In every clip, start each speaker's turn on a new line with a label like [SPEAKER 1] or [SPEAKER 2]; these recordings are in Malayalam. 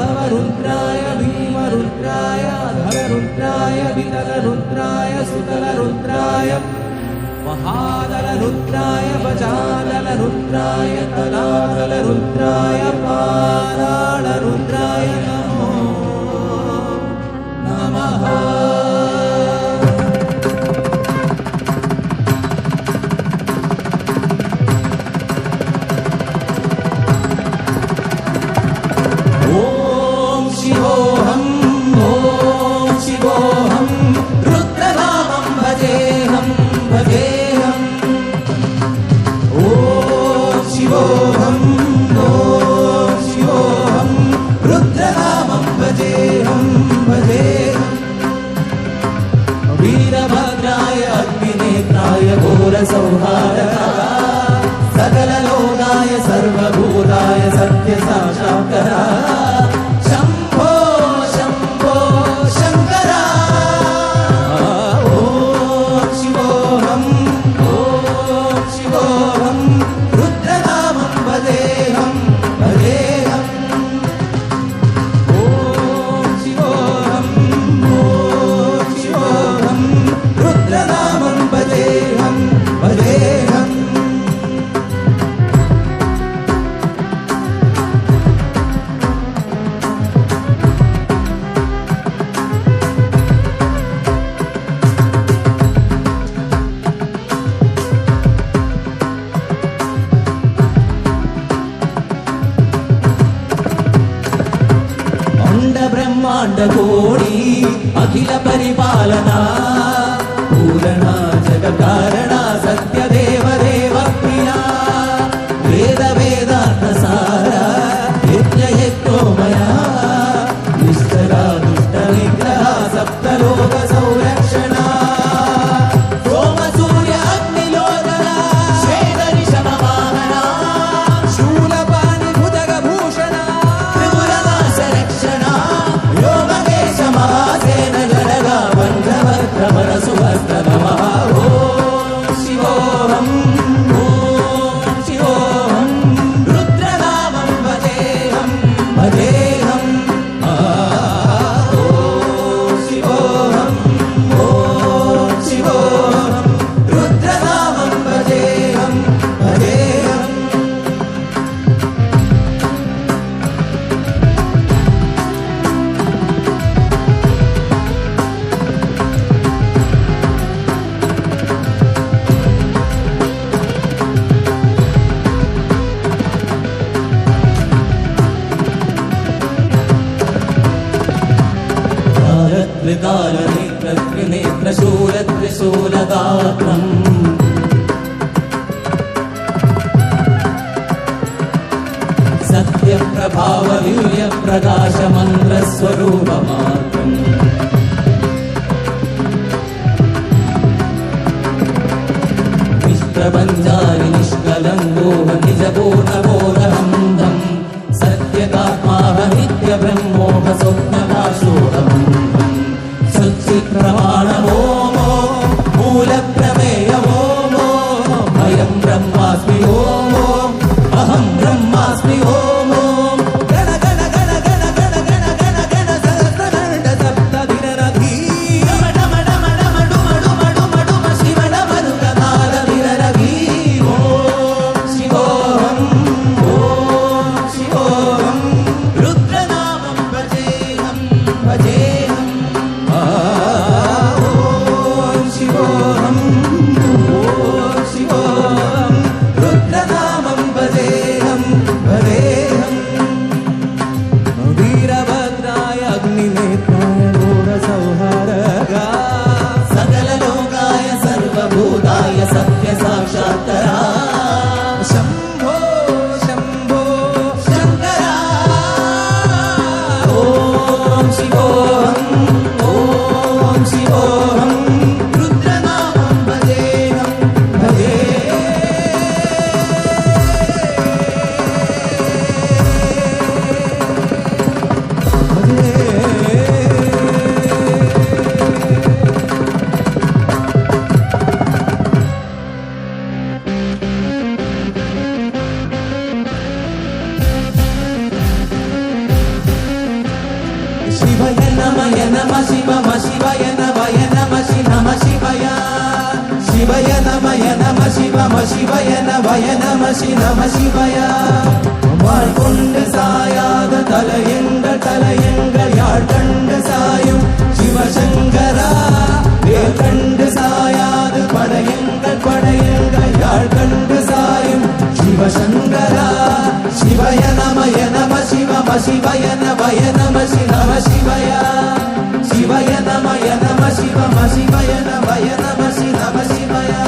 [SPEAKER 1] भवरुद्राय भीमरुद्राय अधररुद्राय वितलरुद्राय सुतलरुद्राय महादलरुद्राय वजादलरुद्राय तलागल रुद्राय शमन्त्रस्वरूपमा विश्रबञ्जा निष्कलं गोपनिजपूर्णोरबन्धं सत्यतात्मावहित्य ब्रह्मोपसौप्त சிவாய நம சி நம சிவயா வாழ் கொண்டு சாயாத தலையங்கள் தலையங்கள் யாழ் கண்டு சாயும் சிவசங்கரா. வேல் கண்டு சாயாது படையங்கள் படையங்கள் யாழ் கண்டு சாயும் சிவசங்கரா. சிவய நமய நம சிவம சிவய நவய நம சி நம சிவயா. சிவய நமய நம சிவம சிவய நவய நம சி நம சிவயா.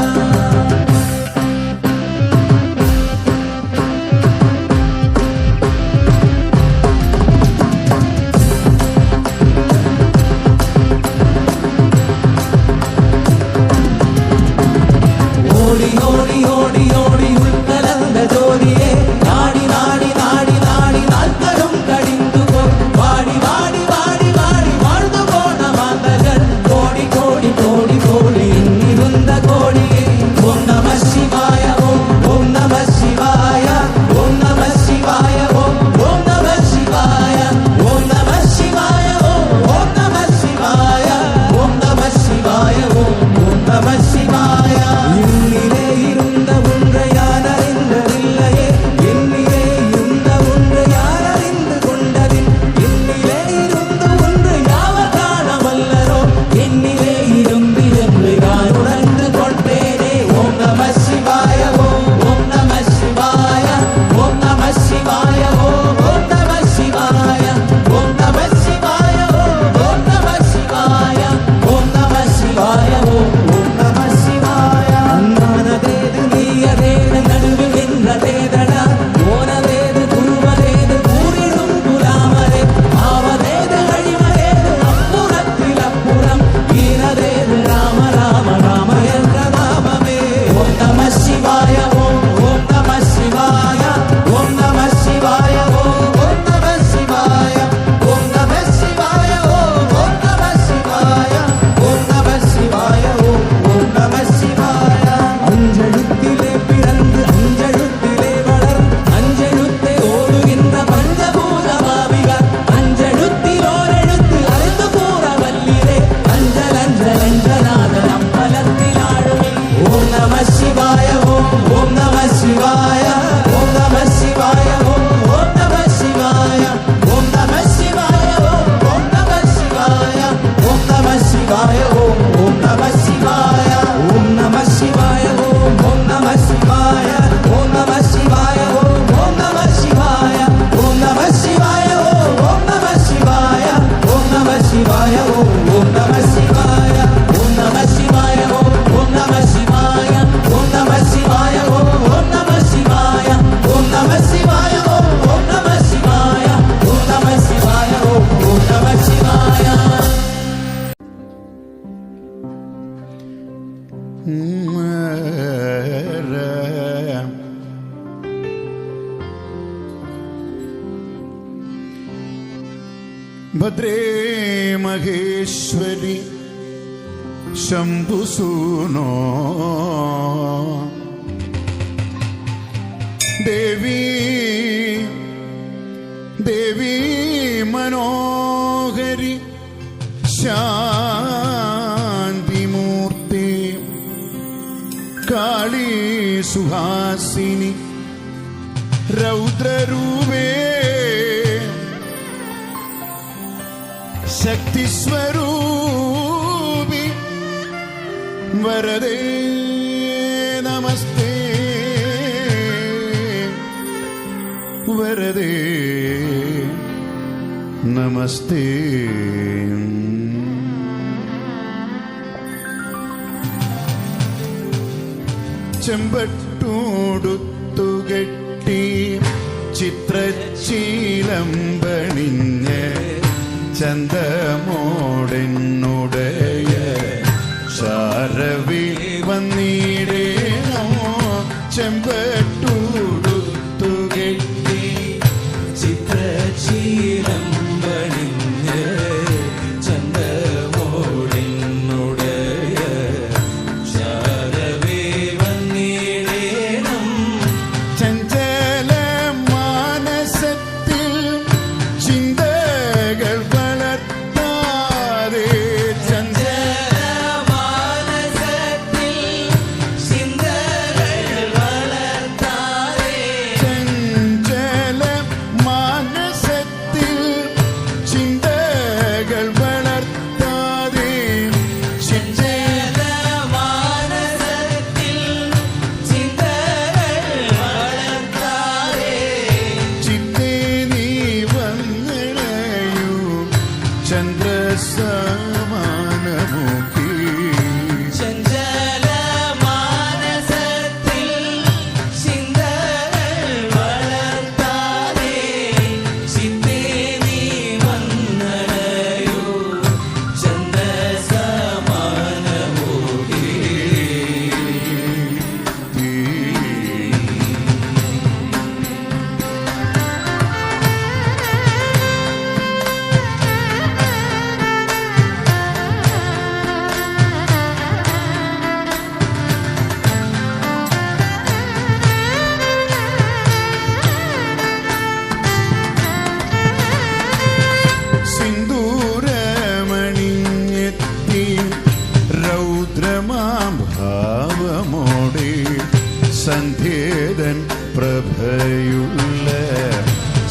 [SPEAKER 2] രൗദ്രരൂപേ. ശക്തിസ്വരൂപി. വരദേ നമസ്തേ. വരദേ നമസ്തേ. ചെമ്പട്ടൂടുത്തുകെട്ട് ചിത്രശീലമ്പണിഞ്ഞ് ചന്തമോടെന്നുടയ ശാല പ്രഭയുള്ള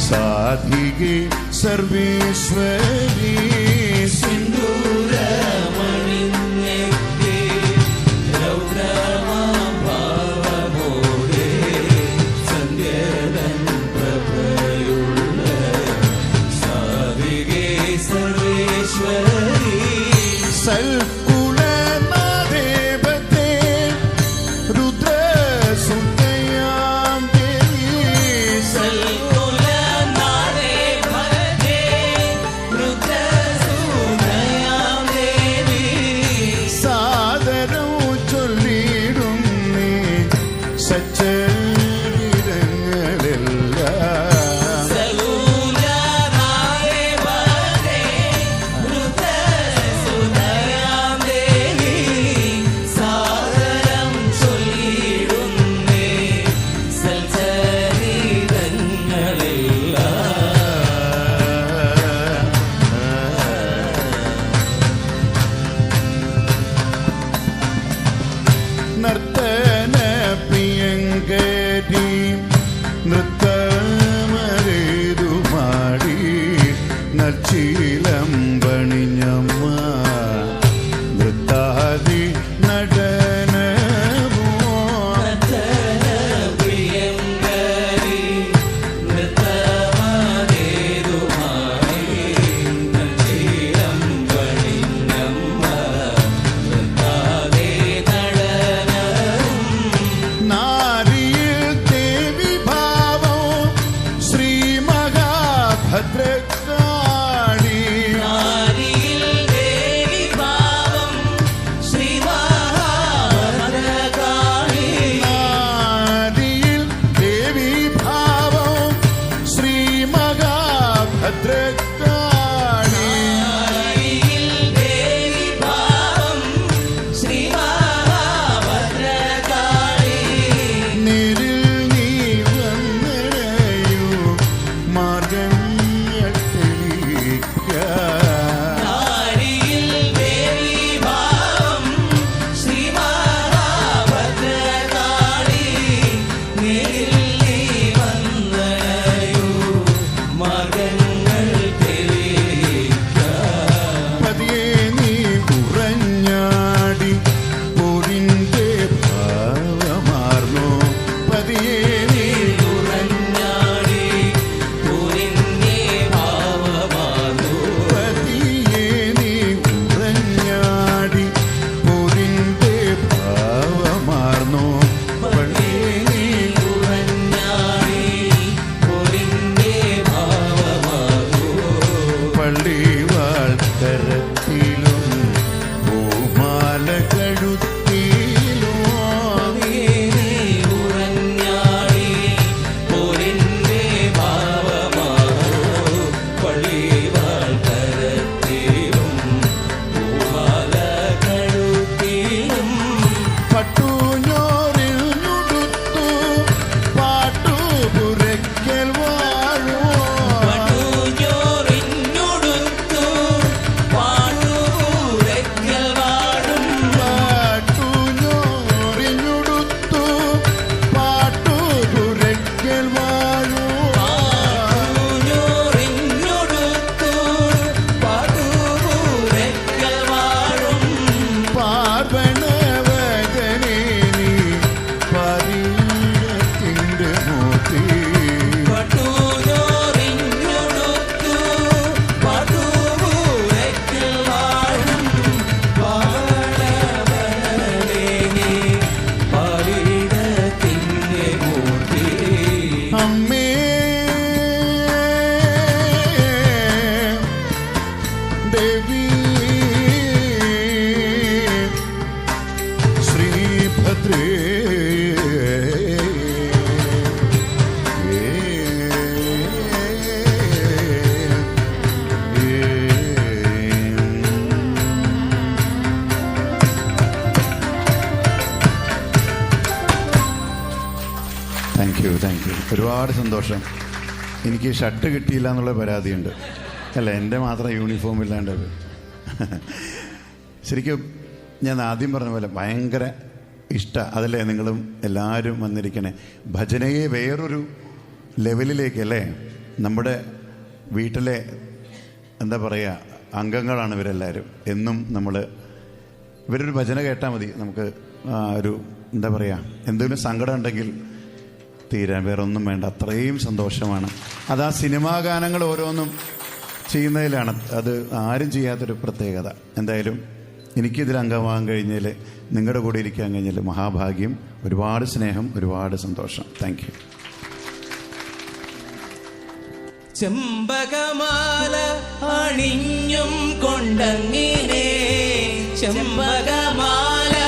[SPEAKER 2] സാധികെ സർവേശ്വരി. ഷർട്ട് കിട്ടിയില്ല എന്നുള്ള പരാതിയുണ്ട്. അല്ല എന്റെ മാത്രം യൂണിഫോം ഇല്ലാണ്ടത് ശരിക്കും ഞാൻ ആദ്യം പറഞ്ഞ പോലെ ഭയങ്കര ഇഷ്ട. അതല്ലേ നിങ്ങളും എല്ലാവരും വന്നിരിക്കണേ? ഭജനയെ വേറൊരു ലെവലിലേക്ക് അല്ലേ? നമ്മുടെ വീട്ടിലെ എന്താ പറയുക അംഗങ്ങളാണ് ഇവരെല്ലാവരും. എന്നും നമ്മൾ ഇവരൊരു ഭജന കേട്ടാൽ മതി. നമുക്ക് ഒരു എന്താ പറയുക എന്തെങ്കിലും സങ്കടം ഉണ്ടെങ്കിൽ തീരാൻ വേറെ ഒന്നും വേണ്ട. അത്രയും സന്തോഷമാണ്. അത് ആ സിനിമാ ഗാനങ്ങൾ ഓരോന്നും ചെയ്യുന്നതിലാണ്. അത് ആരും ചെയ്യാത്തൊരു പ്രത്യേകത. എന്തായാലും എനിക്കിതിൽ അംഗമാകാൻ കഴിഞ്ഞതിൽ നിങ്ങളുടെ കൂടെ ഇരിക്കാൻ കഴിഞ്ഞതിൽ മഹാഭാഗ്യം ഒരുപാട് സ്നേഹം ഒരുപാട് സന്തോഷം. Thank you
[SPEAKER 1] ചെമ്പകമാല അണിഞ്ഞും കൊണ്ടങ്ങിനെ. ചെമ്പകമാല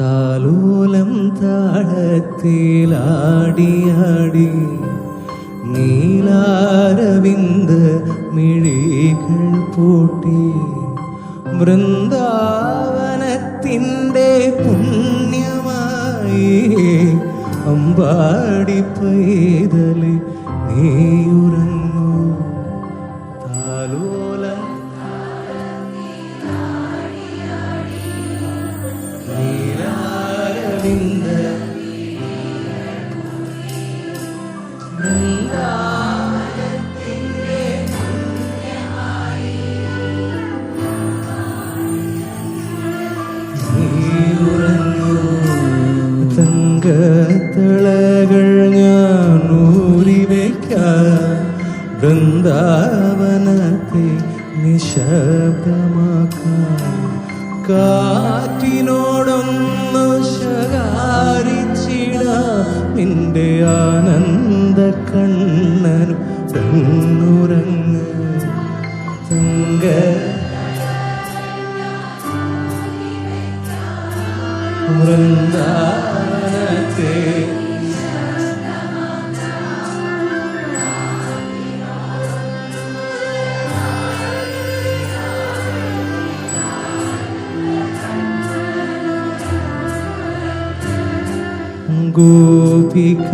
[SPEAKER 1] താലോലം താളത്തിലാടിയാടി. നീലാരവിന്ദ മിഴികൾ പൂട്ടി. വൃന്ദാവനത്തിന്റെ പുണ്യമായി അമ്പാടി പൈതൽ നീയുറങ്ങൂ. തങ്കത്തളകൾ ഞാൻ ഊരി വയ്ക്കാൻ വൃന്ദാവനത്തെ നിശബ്ദമാക്കാൻ കാറ്റിനോടൊന്നു ശകാരിച്ചിട നിന്റെ ആനന്ദ കണ്ണനും തന്നുറങ്ങ് തങ്ക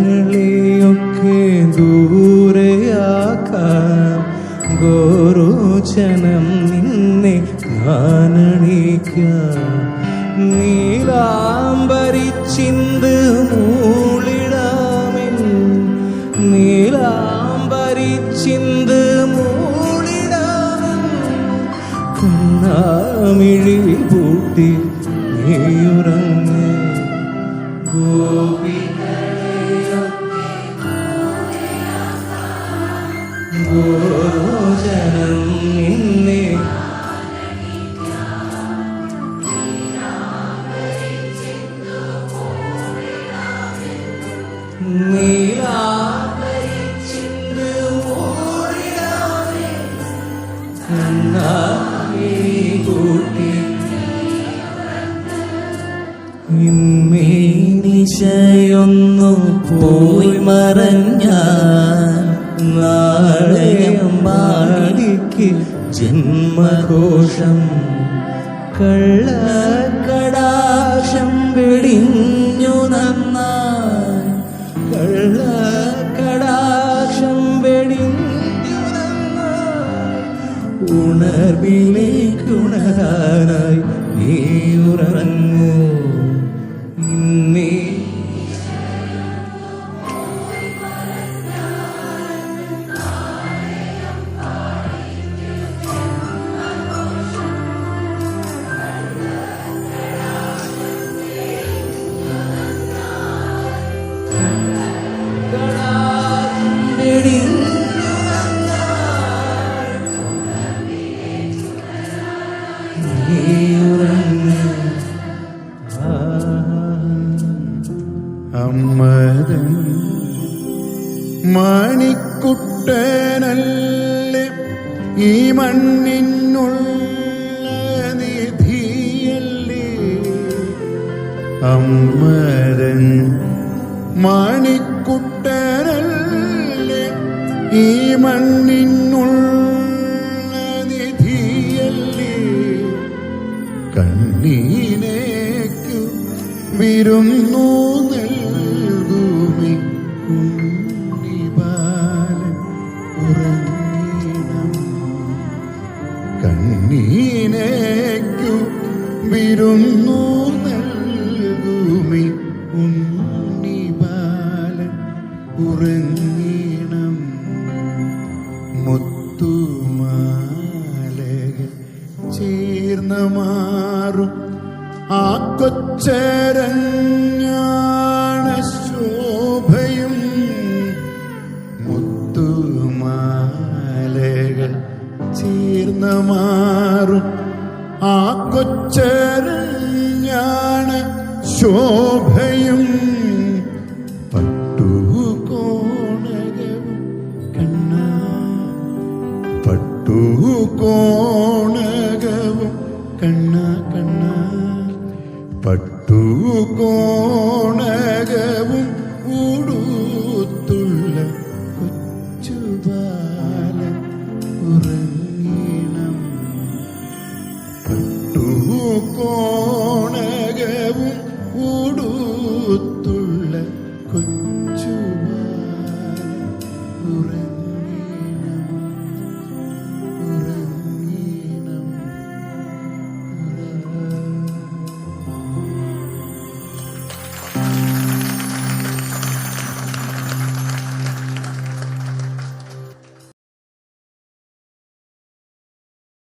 [SPEAKER 1] ഗോപികളെയൊക്കെ ദൂരെയാക്കാം ഗോരോചനം നിന്നെ ഞാനണിക്കാം നീലാംബരിച്ചിന്ത് കൂട്ടി. നിശയൊന്നു പോയി മറഞ്ഞ നാളെ അമ്പാടിക്ക് ജന്മഘോഷം. കള്ളക്കടാശം വെടിഞ്ഞു നന്നായി ഉണർവിലേക്കുണരാനായി
[SPEAKER 2] ഉണ്ണിബാലൻ ഉറങ്ങിടം. കണ്ണീനേക്കു വിരുന്നു നൽകുമി ഉണ്ണിബാലൻ ഉറങ്ങിണം മുത്തുമാലകൾ ചേർന്ന മാറും ആ കൊച്ചരഞ്ഞാണ പട്ടുകോണകവും കണ്ണ കണ്ണ പട്ടുകോണകവും